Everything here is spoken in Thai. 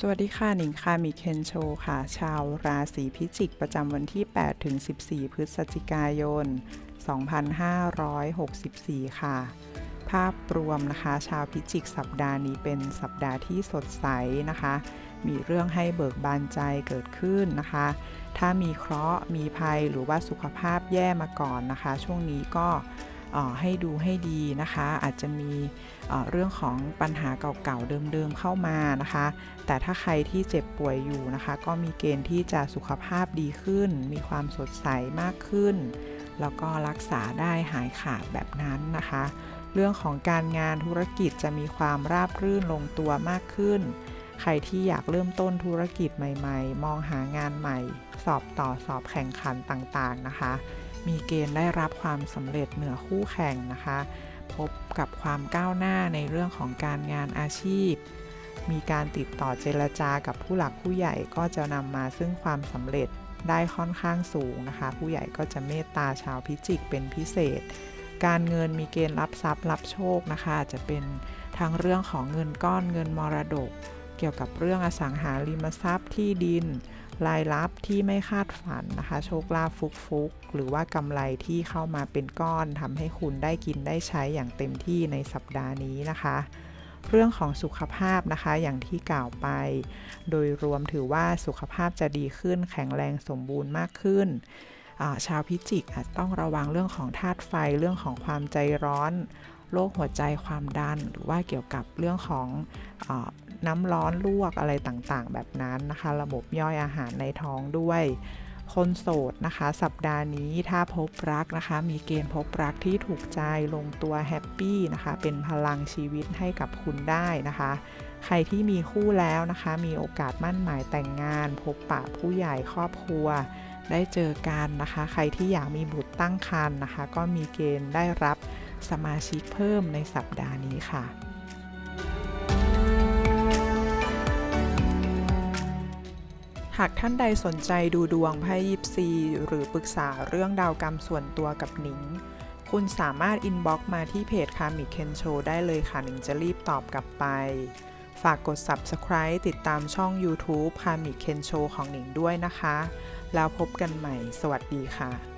สวัสดีค่ะหนิงค่ะมีเคนโชค่ะ ชาวราศีพิจิกประจำวันที่ 8 ถึง 14 พฤศจิกายน 2564 ค่ะ ภาพรวมนะคะ ชาวพิจิกสัปดาห์นี้เป็นสัปดาห์ที่สดใสนะคะ มีเรื่องให้เบิกบานใจเกิดขึ้นนะคะ ถ้ามีเคราะห์มีภัยหรือว่าสุขภาพแย่มาก่อนนะคะ ช่วงนี้ก็ ให้ดูให้ดีนะคะ อาจจะมีเออเรื่องของปัญหาเก่าๆเดิมๆเข้ามานะคะ แต่ถ้าใครที่เจ็บป่วยอยู่นะคะ ก็มีเกณฑ์ที่จะสุขภาพดีขึ้น มีความสดใสมากขึ้น แล้วก็รักษาได้หายขาดแบบนั้นนะคะ เรื่องของการงานธุรกิจจะมีความราบรื่นลงตัวมากขึ้น ใครที่อยากเริ่มต้นธุรกิจใหม่ๆ มองหางานใหม่ สอบต่อสอบแข่งขันต่างๆนะคะ มีเกณฑ์ได้รับความสำเร็จเหนือคู่แข่งนะคะ พบกับความก้าวหน้าในเรื่องของการงานอาชีพ มีการติดต่อเจรจากับผู้หลักผู้ใหญ่ก็จะนำมาซึ่งความสำเร็จได้ค่อนข้างสูงนะคะ ผู้ใหญ่ก็จะเมตตาชาวพิจิกเป็นพิเศษ การเงินมีเกณฑ์รับทรัพย์รับโชคนะคะ จะเป็นทั้งเรื่องของเงินก้อนเงินมรดก กี่ยวกับเรื่องอสังหาริมทรัพย์ที่ดิน รายรับที่ไม่คาดฝันนะคะ โชคลาภฟุกฟุกๆ หรือว่ากำไรที่เข้ามาเป็นก้อนทำให้คุณได้กินได้ใช้อย่างเต็มที่ในสัปดาห์นี้นะคะเรื่องของสุขภาพนะคะอย่างที่กล่าวไป โดยรวมถือว่าสุขภาพจะดีขึ้นแข็งแรงสมบูรณ์มากขึ้น ชาวพิจิกอาจต้องระวังเรื่องของธาตุไฟเรื่องของความใจร้อน โรคหัวใจความดัน หรือว่าเกี่ยวกับเรื่องของอน้ำร้อนลวกอะไรต่างๆ แบบนั้นนะคะ ระบบย่อยอาหารในท้องด้วยคนโสดนะคะ สัปดาห์นี้ถ้าพบรักนะคะ มีเกณฑ์พบรักที่ถูกใจลงตัวแฮปปี้นะคะ เป็นพลังชีวิตให้กับคุณได้นะคะ ใครที่มีคู่แล้วนะคะ มีโอกาสมั่นหมายแต่งงาน พบปะผู้ใหญ่ครอบครัว ได้เจอกันนะคะ ใครที่อยากมีบุตรตั้งครรภ์นะคะ ก็มีเกณฑ์ได้รับ สมาชิกเพิ่มในสัปดาห์นี้ค่ะหากท่านใดสนใจดูดวงไพ่ยิปซีหรือปรึกษาเรื่องดาวกรรมส่วนตัวกับหนิง คุณสามารถอินบ็อกมาที่เพจคามิเคนโชได้เลยค่ะหนิงจะรีบตอบกลับไป ฝากกด Subscribe ติดตามช่อง YouTube คามิเคนโชของหนิงด้วยนะคะ แล้วพบกันใหม่ สวัสดีค่ะ